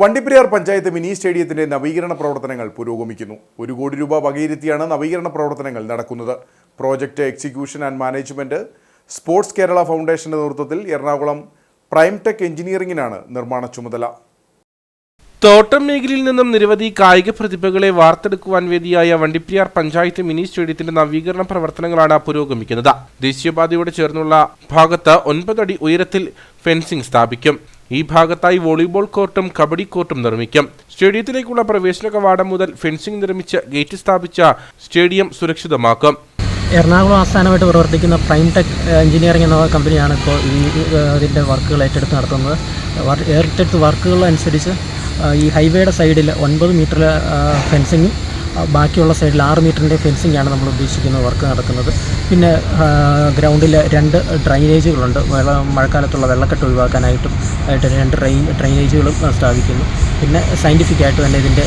Vandiperiyar panchayat mini സ്റ്റേഡിയത്തിന്റെ നവീകരണ പ്രവർത്തനങ്ങൾ പുരോഗമിക്കുന്നു. ഒരു കോടി രൂപ വകയിരുത്തിയാണ് നവീകരണ പ്രവർത്തനങ്ങൾ നടക്കുന്നത്. Project execution and management sports Kerala ഫൗണ്ടേഷന്റെ നേതൃത്വത്തിൽ എറണാകുളം പ്രൈം ടെക് എഞ്ചിനീയറിംഗിനാണ് നിർമ്മാണ ചുമതല. തോട്ടം മേഖലയിൽ നിന്നും നിരവധി കായിക പ്രതിഭകളെ വാർത്തെടുക്കുവാൻ വേദിയായ വണ്ടിപ്പിയാർ പഞ്ചായത്ത് മിനി സ്റ്റേഡിയത്തിന്റെ നവീകരണ പ്രവർത്തനങ്ങളാണ് പുരോഗമിക്കുന്നത്. ദേശീയപാതയോട് ചേർന്നുള്ള ഭാഗത്ത് ഒൻപതടി ഉയരത്തിൽ ഫെൻസിംഗ് സ്ഥാപിക്കും. ഈ ഭാഗത്തായി വോളിബോൾ കോർട്ടും കബഡി കോർട്ടും നിർമ്മിക്കും. സ്റ്റേഡിയത്തിലേക്കുള്ള പ്രവേശന കവാടം മുതൽ ഫെൻസിംഗ് നിർമ്മിച്ച് ഗേറ്റ് സ്ഥാപിച്ച സ്റ്റേഡിയം സുരക്ഷിതമാക്കും. എറണാകുളം ആസ്ഥാനമായിട്ട് പ്രവർത്തിക്കുന്ന പ്രൈം ടെക് എഞ്ചിനീയറിംഗ് എന്ന കമ്പനിയാണ് ഇപ്പോൾ ഈ ഇതിന്റെ വർക്കുകൾ ഏറ്റെടുത്ത് നടത്തുന്നത്. ഏറ്റെടുത്ത് വർക്കുകൾ അനുസരിച്ച് ഈ ഹൈവേയുടെ സൈഡിൽ ഒൻപത് മീറ്റർ ഫെൻസിങ്ങും ബാക്കിയുള്ള സൈഡിൽ ആറ് മീറ്ററിന്റെ ഫെൻസിങ്ങാണ് നമ്മൾ ഉദ്ദേശിക്കുന്നത് വർക്ക് നടക്കുന്നത്. പിന്നെ ഗ്രൗണ്ടിൽ രണ്ട് ഡ്രൈനേജുകളുണ്ട്. വെള്ളം മഴക്കാലത്തുള്ള വെള്ളക്കെട്ട് ഒഴിവാക്കാനായിട്ടും ആയിട്ട് രണ്ട് ഡ്രൈ ഡ്രൈനേജുകളും സ്ഥാപിക്കുന്നു. പിന്നെ സയന്റിഫിക് ആയിട്ട് തന്നെ ഇതിന്റെ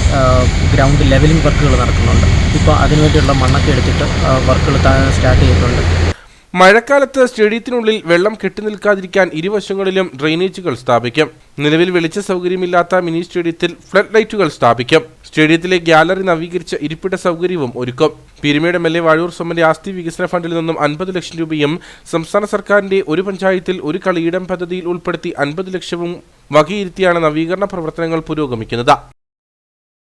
ഗ്രൗണ്ട് ലെവലിംഗ് വർക്കുകൾ നടക്കുന്നുണ്ട്. ഇപ്പോൾ അതിനുവേണ്ടിയുള്ള മണ്ണൊക്കെ എടുത്തിട്ട് വർക്കുകൾ സ്റ്റാർട്ട് ചെയ്തിട്ടുണ്ട്. മഴക്കാലത്ത് സ്റ്റേഡിയത്തിനുള്ളിൽ വെള്ളം കെട്ടിനിൽക്കാതിരിക്കാൻ ഇരുവശങ്ങളിലും ഡ്രെയിനേജുകൾ സ്ഥാപിക്കും. നിലവിൽ വെളിച്ച സൗകര്യമില്ലാത്ത മിനി സ്റ്റേഡിയത്തിൽ ഫ്ലഡ് ലൈറ്റുകൾ സ്ഥാപിക്കും. സ്റ്റേഡിയത്തിലെ ഗ്യാലറി നവീകരിച്ച ഇരിപ്പിട സൗകര്യവും ഒരുക്കും. Peerumedu M L A Vazhoor സോമന്റെ ആസ്തി വികസന ഫണ്ടിൽ നിന്നും അൻപത് ലക്ഷം രൂപയും സംസ്ഥാന സർക്കാരിന്റെ ഒരു പഞ്ചായത്തിൽ ഒരു കളിയിടം പദ്ധതിയിൽ ഉൾപ്പെടുത്തി അൻപത് ലക്ഷവും വകയിരുത്തിയാണ് നവീകരണ പ്രവർത്തനങ്ങൾ പുരോഗമിക്കുന്നത്.